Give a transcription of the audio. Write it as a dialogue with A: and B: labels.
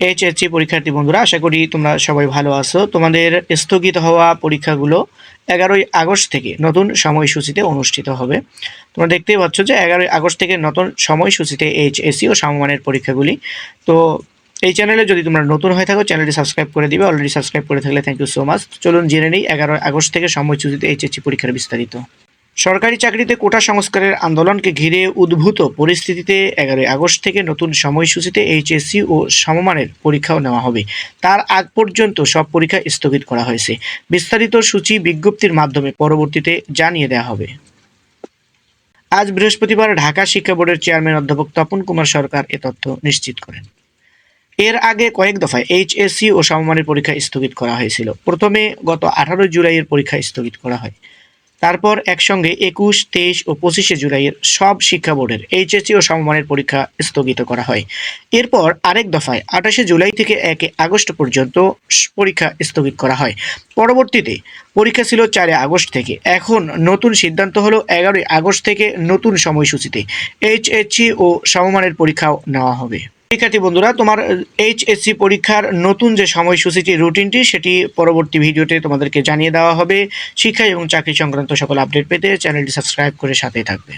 A: HSC পরীক্ষার্থী বন্ধুরা, আশা করি তোমরা সবাই ভালো আছো। তোমাদের স্থগিত হওয়া পরীক্ষাগুলো এগারোই আগস্ট থেকে নতুন সময়সূচিতে অনুষ্ঠিত হবে। তোমরা দেখতেই পাচ্ছ যে এগারোই আগস্ট থেকে নতুন সময়সূচিতে এইচএসসি ও সমমানের পরীক্ষাগুলি। তো এই চ্যানেলে যদি তোমরা নতুন হয়ে থাকো, চ্যানেলটি সাবস্ক্রাইব করে দিবে। অলরেডি সাবস্ক্রাইব করে থাকলে থ্যাংক ইউ সো মাচ চলুন জেনে নিই এগারোই আগস্ট থেকে সময়সূচিতে এইচএসসি পরীক্ষার বিস্তারিত। সরকারি চাকরিতে কোটা সংস্কারের আন্দোলনকে ঘিরে উদ্ভূত পরিস্থিতিতে এগারোই আগস্ট থেকে নতুন সময়সূচিতে এইচএসসি ও সমমানের পরীক্ষাও নেওয়া হবে। তার আগ পর্যন্ত সব পরীক্ষা স্থগিত করা হয়েছে। বিস্তারিত সূচি বিজ্ঞপ্তির মাধ্যমে পরবর্তীতে জানিয়ে দেওয়া হবে। আজ বৃহস্পতিবার ঢাকা শিক্ষা বোর্ডের চেয়ারম্যান অধ্যাপক তপন কুমার সরকার এ তথ্য নিশ্চিত করেন। এর আগে কয়েক দফায় এইচএসসি ও সমমানের পরীক্ষা স্থগিত করা হয়েছিল। প্রথমে গত আঠারোই জুলাইয়ের পরীক্ষা স্থগিত করা হয়। তারপর একসঙ্গে একুশ, তেইশ ও পঁচিশে জুলাইয়ের সব শিক্ষা বোর্ডের এইচএসসি ও সমমানের পরীক্ষা স্থগিত করা হয়। এরপর আরেক দফায় আঠাশে জুলাই থেকে একে আগস্ট পর্যন্ত পরীক্ষা স্থগিত করা হয়। পরবর্তীতে পরীক্ষা ছিল চারে আগস্ট থেকে। এখন নতুন সিদ্ধান্ত হলো এগারোই আগস্ট থেকে নতুন সময়সূচিতে এইচএসসি ও সমমানের পরীক্ষাও নেওয়া হবে। শিক্ষার্থী বন্ধুরা, তোমার এইচএসসি পরীক্ষার নতুন যে সময়সূচিটি, রুটিনটি, সেটি পরবর্তী ভিডিওতে তোমাদেরকে জানিয়ে দেওয়া হবে। শিক্ষা এবং চাকরি সংক্রান্ত সকল আপডেট পেতে চ্যানেলটি সাবস্ক্রাইব করে সাথেই থাকবে।